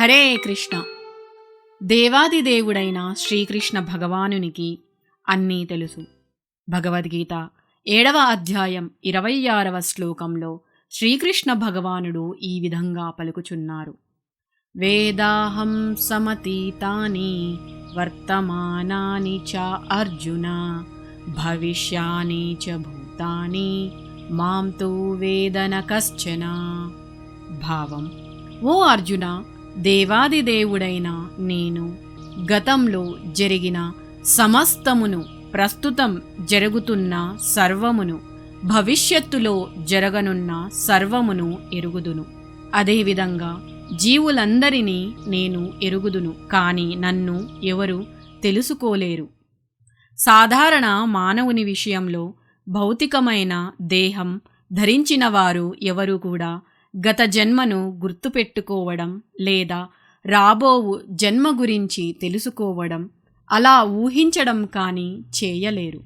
హరే కృష్ణ. దేవాదిదేవుడైన శ్రీకృష్ణ భగవానునికి అన్నీ తెలుసు. భగవద్గీత ఏడవ అధ్యాయం ఇరవై ఆరవ శ్లోకంలో శ్రీకృష్ణ భగవానుడు ఈ విధంగా పలుకుచున్నారు. వేదాహం సమతీతాని వర్తమానాని చ అర్జున భవిష్యాని చ భూతాని మాం తూ వేదన కశ్చన. భావం ఓ అర్జున దేవాదిదేవుడైన నేను గతంలో జరిగిన సమస్తమును ప్రస్తుతం జరుగుతున్న సర్వమును భవిష్యత్తులో జరగనున్న సర్వమును ఎరుగుదును. అదేవిధంగా జీవులందరినీ నేను ఎరుగుదును కాని నన్ను ఎవరు తెలుసుకోలేరు. సాధారణ మానవుని విషయంలో భౌతికమైన దేహం ధరించిన వారు ఎవరు కూడా గత జన్మను గుర్తుపెట్టుకోవడం లేదా రాబోవు జన్మ గురించి తెలుసుకోవడం అలా ఊహించడం కానీ చేయలేరు.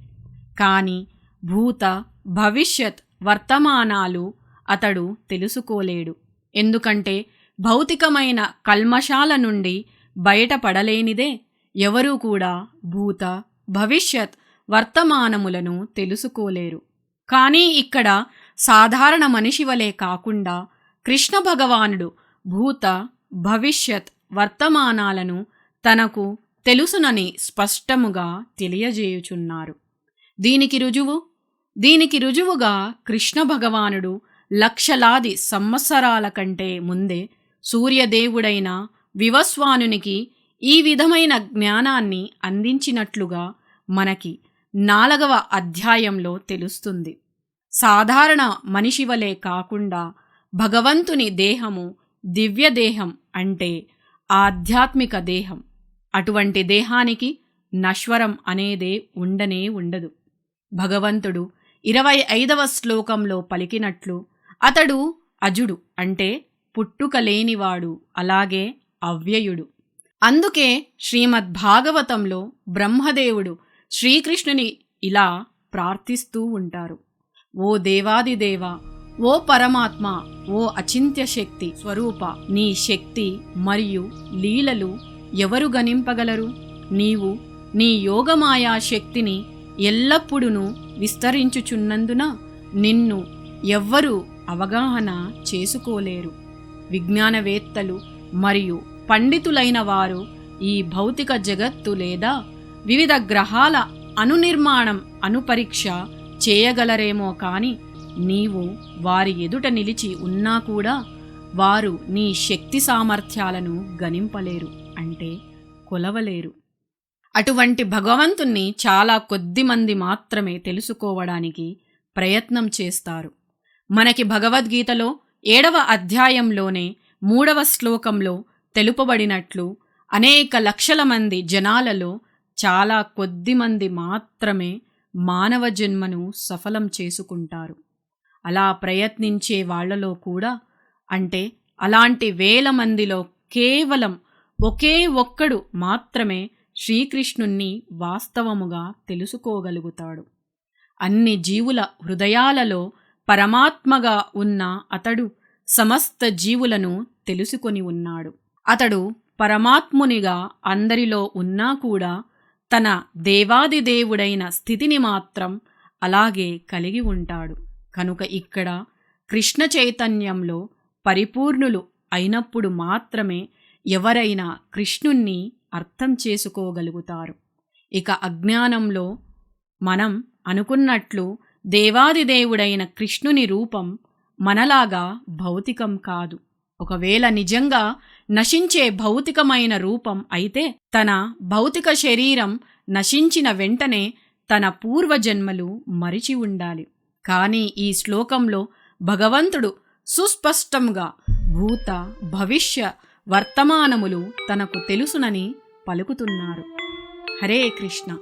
కానీ భూత భవిష్యత్ వర్తమానాలు అతడు తెలుసుకోలేడు. ఎందుకంటే భౌతికమైన కల్మషాల నుండి బయటపడలేనిదే ఎవరూ కూడా భూత భవిష్యత్ వర్తమానములను తెలుసుకోలేరు. కానీ ఇక్కడ సాధారణ మనిషి వలె కాకుండా కృష్ణ భగవానుడు భూత భవిష్యత్ వర్తమానాలను తనకు తెలుసునని స్పష్టముగా తెలియజేయుచున్నారు. దీనికి రుజువు? దీనికి రుజువుగా కృష్ణ భగవానుడు లక్షలాది సంవత్సరాల కంటే ముందే సూర్యదేవుడైన వివస్వానునికి ఈ విధమైన జ్ఞానాన్ని అందించినట్లుగా మనకి నాలుగవ అధ్యాయంలో తెలుస్తుంది. సాధారణ మనిషివలే కాకుండా భగవంతుని దేహము దివ్య దేహం అంటే ఆధ్యాత్మిక దేహం. అటువంటి దేహానికి నశ్వరం అనేదే ఉండనే ఉండదు. భగవంతుడు ఇరవై ఐదవ శ్లోకంలో పలికినట్లు అతడు అజుడు అంటే పుట్టుక లేనివాడు అలాగే అవ్యయుడు. అందుకే శ్రీమద్ భాగవతంలో బ్రహ్మదేవుడు శ్రీకృష్ణుని ఇలా ప్రార్థిస్తూ ఉంటారు. ఓ దేవాదిదేవ ఓ పరమాత్మ ఓ అచింత్య శక్తి స్వరూప నీ శక్తి మరియు లీలలు ఎవరు గణింపగలరు? నీవు నీ యోగమాయా శక్తిని ఎల్లప్పుడూ విస్తరించుచున్నందున నిన్ను ఎవ్వరూ అవగాహన చేసుకోలేరు. విజ్ఞానవేత్తలు మరియు పండితులైన వారు ఈ భౌతిక జగత్తు లేదా వివిధ గ్రహాల అనునిర్మాణం అనుపరీక్ష చేయగలరేమో కానీ నీవు వారి ఎదుట నిలిచి ఉన్నా కూడా వారు నీ శక్తి సామర్థ్యాలను గణింపలేరు అంటే కొలవలేరు. అటువంటి భగవంతుణ్ణి చాలా కొద్ది మంది మాత్రమే తెలుసుకోవడానికి ప్రయత్నం చేస్తారు. మనకి భగవద్గీతలో ఏడవ అధ్యాయంలోనే మూడవ శ్లోకంలో తెలుపబడినట్లు అనేక లక్షల మంది జనాలలో చాలా కొద్ది మంది మాత్రమే మానవ జన్మను సఫలం చేసుకుంటారు. అలా ప్రయత్నించే వాళ్ళలో కూడా అంటే అలాంటి వేల మందిలో కేవలం ఒకే ఒక్కడు మాత్రమే శ్రీకృష్ణుణ్ణి వాస్తవముగా తెలుసుకోగలుగుతాడు. అన్ని జీవుల హృదయాలలో పరమాత్మగా ఉన్న అతడు సమస్త జీవులను తెలుసుకొని ఉన్నాడు. అతడు పరమాత్మునిగా అందరిలో ఉన్నా కూడా తన దేవాదిదేవుడైన స్థితిని మాత్రం అలాగే కలిగి ఉంటాడు. కనుక ఇక్కడ కృష్ణ చైతన్యంలో పరిపూర్ణులు అయినప్పుడు మాత్రమే ఎవరైనా కృష్ణుణ్ణి అర్థం చేసుకోగలుగుతారు. ఇక అజ్ఞానంలో మనం అనుకున్నట్లు దేవాదిదేవుడైన కృష్ణుని రూపం మనలాగా భౌతికం కాదు. ఒకవేళ నిజంగా నశించే భౌతికమైన రూపం అయితే తన భౌతిక శరీరం నశించిన వెంటనే తన పూర్వజన్మలు మరిచి ఉండాలి. కానీ ఈ శ్లోకంలో భగవంతుడు సుస్పష్టంగా భూత భవిష్య వర్తమానములు తనకు తెలుసునని పలుకుతున్నారు. హరే కృష్ణ.